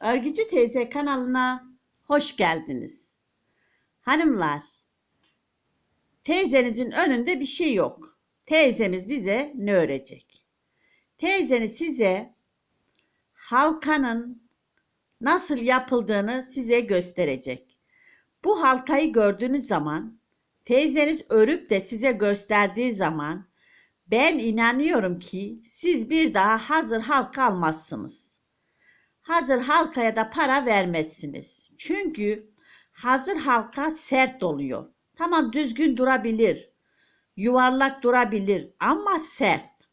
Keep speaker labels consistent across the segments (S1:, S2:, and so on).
S1: Örgücü Teyze kanalına hoş geldiniz. Hanımlar, teyzenizin önünde bir şey yok. Teyzemiz bize ne öğretecek? Teyzeniz size halkanın nasıl yapıldığını size gösterecek. Bu halkayı gördüğünüz zaman, teyzeniz örüp de size gösterdiği zaman ben inanıyorum ki siz bir daha hazır halka almazsınız hazır halkaya da para vermezsiniz. Çünkü hazır halka sert oluyor. Tamam düzgün durabilir. Yuvarlak durabilir ama sert.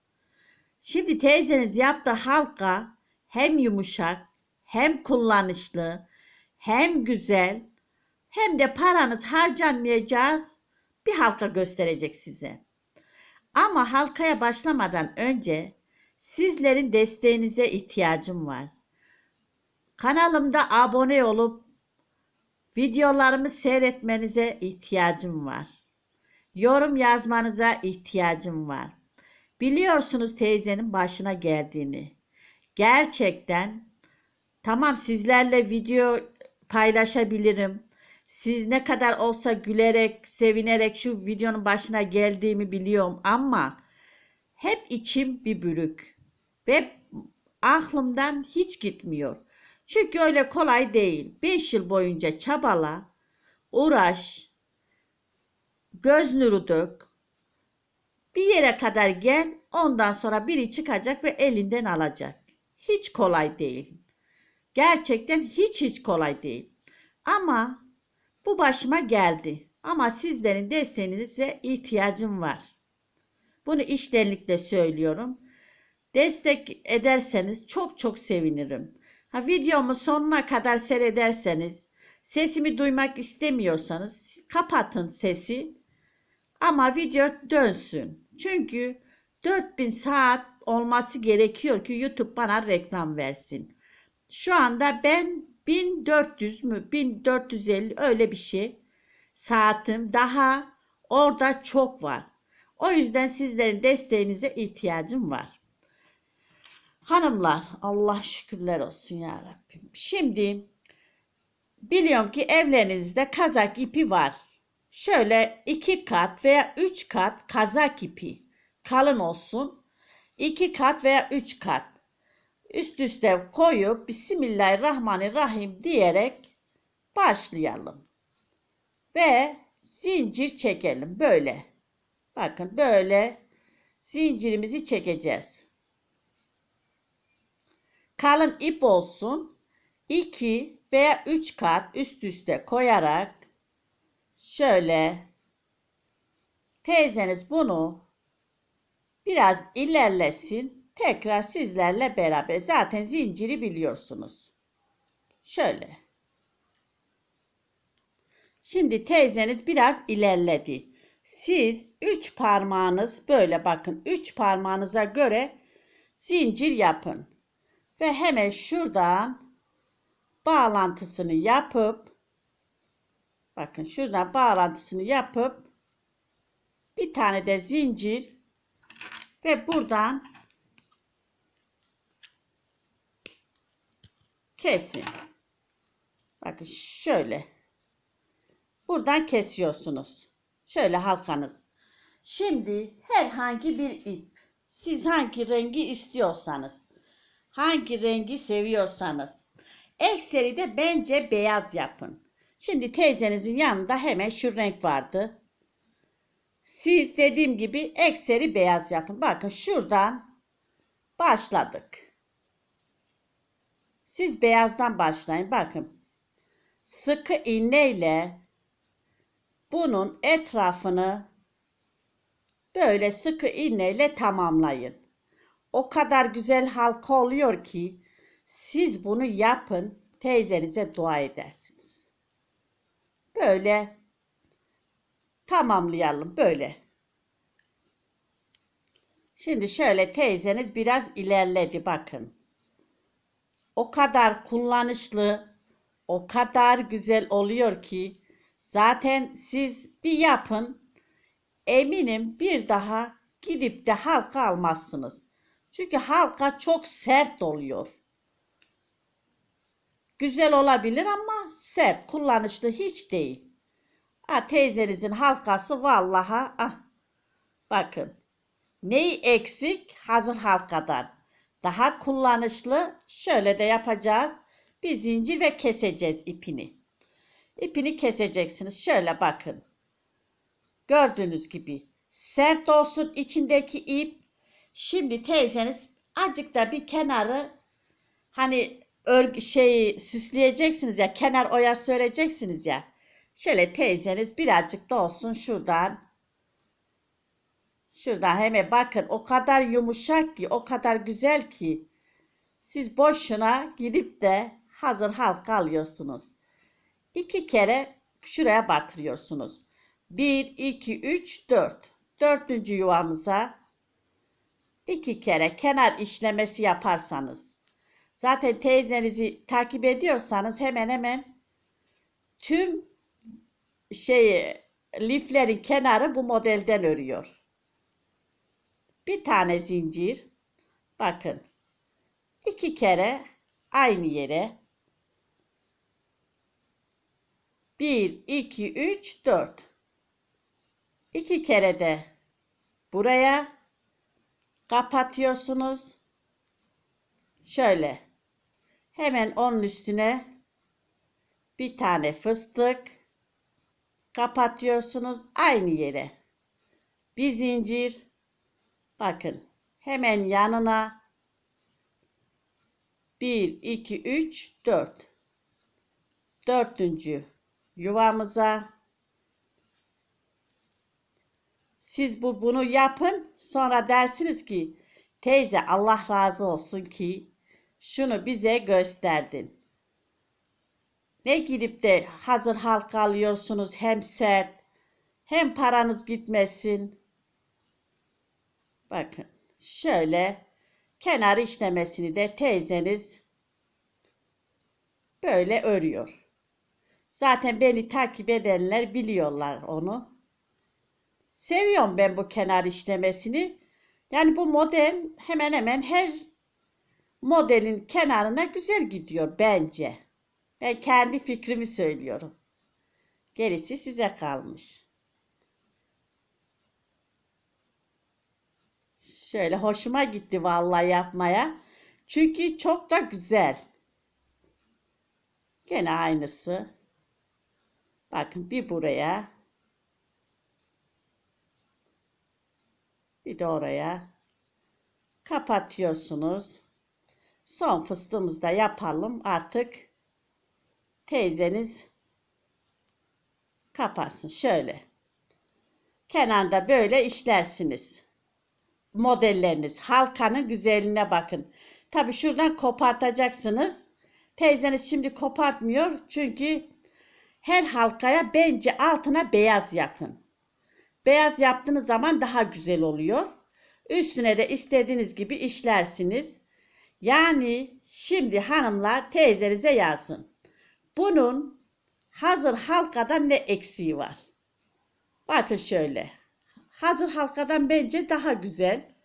S1: Şimdi teyzeniz yaptığı halka hem yumuşak, hem kullanışlı, hem güzel, hem de paranız harcanmayacağız bir halka gösterecek size. Ama halkaya başlamadan önce sizlerin desteğinize ihtiyacım var. Kanalımda abone olup videolarımı seyretmenize ihtiyacım var. Yorum yazmanıza ihtiyacım var. Biliyorsunuz teyzenin başına geldiğini. Gerçekten tamam sizlerle video paylaşabilirim. Siz ne kadar olsa gülerek, sevinerek şu videonun başına geldiğimi biliyorum ama hep içim bir bürük ve aklımdan hiç gitmiyor. Çünkü öyle kolay değil. 5 yıl boyunca çabala, uğraş, göz nuru dök. Bir yere kadar gel, ondan sonra biri çıkacak ve elinden alacak. Hiç kolay değil. Gerçekten hiç hiç kolay değil. Ama bu başıma geldi. Ama sizlerin desteğinize ihtiyacım var. Bunu iştenlikle söylüyorum. Destek ederseniz çok çok sevinirim. Ha, videomu sonuna kadar seyrederseniz, sesimi duymak istemiyorsanız kapatın sesi. Ama video dönsün. Çünkü 4000 saat olması gerekiyor ki YouTube bana reklam versin. Şu anda ben 1400 mü 1450 öyle bir şey saatim daha orada çok var. O yüzden sizlerin desteğinize ihtiyacım var. Hanımlar Allah şükürler olsun ya Rabbim. Şimdi biliyorum ki evlerinizde kazak ipi var. Şöyle iki kat veya üç kat kazak ipi kalın olsun. iki kat veya üç kat üst üste koyup Bismillahirrahmanirrahim diyerek başlayalım. Ve zincir çekelim böyle. Bakın böyle zincirimizi çekeceğiz kalın ip olsun. 2 veya 3 kat üst üste koyarak şöyle teyzeniz bunu biraz ilerlesin. Tekrar sizlerle beraber zaten zinciri biliyorsunuz. Şöyle. Şimdi teyzeniz biraz ilerledi. Siz 3 parmağınız böyle bakın 3 parmağınıza göre zincir yapın. Ve hemen şuradan bağlantısını yapıp bakın şuradan bağlantısını yapıp bir tane de zincir ve buradan kesin. Bakın şöyle. Buradan kesiyorsunuz. Şöyle halkanız. Şimdi herhangi bir ip. Siz hangi rengi istiyorsanız Hangi rengi seviyorsanız. Ekseri de bence beyaz yapın. Şimdi teyzenizin yanında hemen şu renk vardı. Siz dediğim gibi ekseri beyaz yapın. Bakın şuradan başladık. Siz beyazdan başlayın. Bakın. Sıkı iğneyle bunun etrafını böyle sıkı iğneyle tamamlayın o kadar güzel halka oluyor ki siz bunu yapın teyzenize dua edersiniz. Böyle tamamlayalım böyle. Şimdi şöyle teyzeniz biraz ilerledi bakın. O kadar kullanışlı, o kadar güzel oluyor ki zaten siz bir yapın. Eminim bir daha gidip de halka almazsınız. Çünkü halka çok sert oluyor. Güzel olabilir ama sert, kullanışlı hiç değil. Ha, teyzenizin halkası vallaha ah. Bakın. Neyi eksik? Hazır halkadan. Daha kullanışlı. Şöyle de yapacağız. Bir zincir ve keseceğiz ipini. İpini keseceksiniz. Şöyle bakın. Gördüğünüz gibi sert olsun içindeki ip. Şimdi teyzeniz azıcık da bir kenarı hani örgü şey süsleyeceksiniz ya kenar oya söreceksiniz ya. Şöyle teyzeniz birazcık da olsun şuradan. Şuradan hemen bakın o kadar yumuşak ki o kadar güzel ki. Siz boşuna gidip de hazır halka alıyorsunuz. İki kere şuraya batırıyorsunuz. 1, 2, 3, 4. Dördüncü yuvamıza iki kere kenar işlemesi yaparsanız. Zaten teyzenizi takip ediyorsanız hemen hemen tüm şey liflerin kenarı bu modelden örüyor. Bir tane zincir. Bakın. iki kere aynı yere 1, 2, 3, 4. İki kere de buraya kapatıyorsunuz. Şöyle. Hemen onun üstüne bir tane fıstık kapatıyorsunuz aynı yere. Bir zincir. Bakın. Hemen yanına 1, 2, 3, 4. Dördüncü yuvamıza siz bu bunu yapın sonra dersiniz ki teyze Allah razı olsun ki şunu bize gösterdin. Ne gidip de hazır halka alıyorsunuz hem sert hem paranız gitmesin. Bakın şöyle kenar işlemesini de teyzeniz böyle örüyor. Zaten beni takip edenler biliyorlar onu. Seviyorum ben bu kenar işlemesini. Yani bu model hemen hemen her modelin kenarına güzel gidiyor bence. Ben kendi fikrimi söylüyorum. Gerisi size kalmış. Şöyle hoşuma gitti vallahi yapmaya. Çünkü çok da güzel. Gene aynısı. Bakın bir buraya. Bir de oraya. Kapatıyorsunuz. Son fıstığımızı da yapalım. Artık teyzeniz kapatsın. Şöyle. Kenarda böyle işlersiniz. Modelleriniz. Halkanın güzelliğine bakın. Tabi şuradan kopartacaksınız. Teyzeniz şimdi kopartmıyor. Çünkü her halkaya bence altına beyaz yapın. Beyaz yaptığınız zaman daha güzel oluyor. Üstüne de istediğiniz gibi işlersiniz. Yani şimdi hanımlar teyzenize yazsın. Bunun hazır halkadan ne eksiği var? Bakın şöyle. Hazır halkadan bence daha güzel,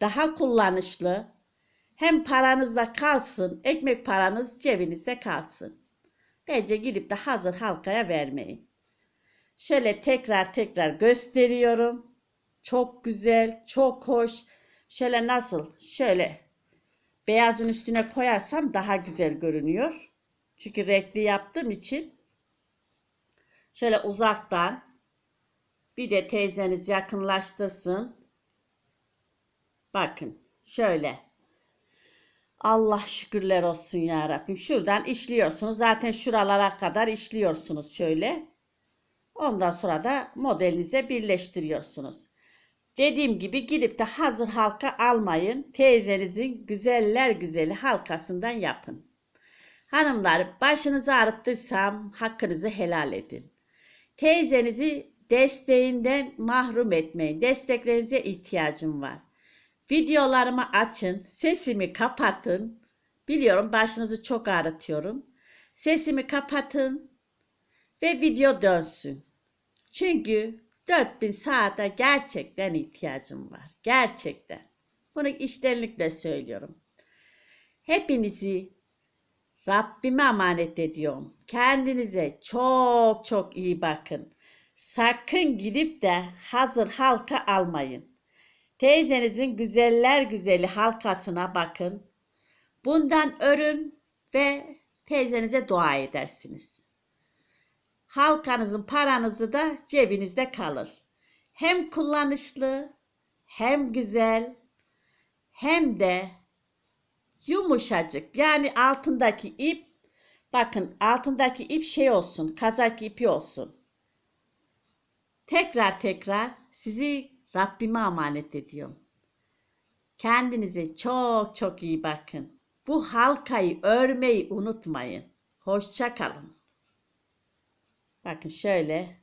S1: daha kullanışlı. Hem paranızda kalsın, ekmek paranız cebinizde kalsın. Bence gidip de hazır halkaya vermeyin. Şöyle tekrar tekrar gösteriyorum. Çok güzel, çok hoş. Şöyle nasıl? Şöyle beyazın üstüne koyarsam daha güzel görünüyor. Çünkü renkli yaptığım için. Şöyle uzaktan bir de teyzeniz yakınlaştırsın. Bakın şöyle. Allah şükürler olsun ya Rabbim. Şuradan işliyorsunuz. Zaten şuralara kadar işliyorsunuz şöyle. Ondan sonra da modelinize birleştiriyorsunuz. Dediğim gibi gidip de hazır halka almayın. Teyzenizin güzeller güzeli halkasından yapın. Hanımlar başınızı ağrıttıysam hakkınızı helal edin. Teyzenizi desteğinden mahrum etmeyin. Desteklerinize ihtiyacım var. Videolarımı açın, sesimi kapatın. Biliyorum başınızı çok ağrıtıyorum. Sesimi kapatın ve video dönsün. Çünkü 4000 saate gerçekten ihtiyacım var. Gerçekten. Bunu iştenlikle söylüyorum. Hepinizi Rabbime emanet ediyorum. Kendinize çok çok iyi bakın. Sakın gidip de hazır halka almayın. Teyzenizin güzeller güzeli halkasına bakın. Bundan örün ve teyzenize dua edersiniz. Halkanızın paranızı da cebinizde kalır. Hem kullanışlı, hem güzel, hem de yumuşacık. Yani altındaki ip, bakın altındaki ip şey olsun, kazak ipi olsun. Tekrar tekrar sizi Rabbime emanet ediyorum. Kendinize çok çok iyi bakın. Bu halkayı örmeyi unutmayın. Hoşça kalın. Bakın şöyle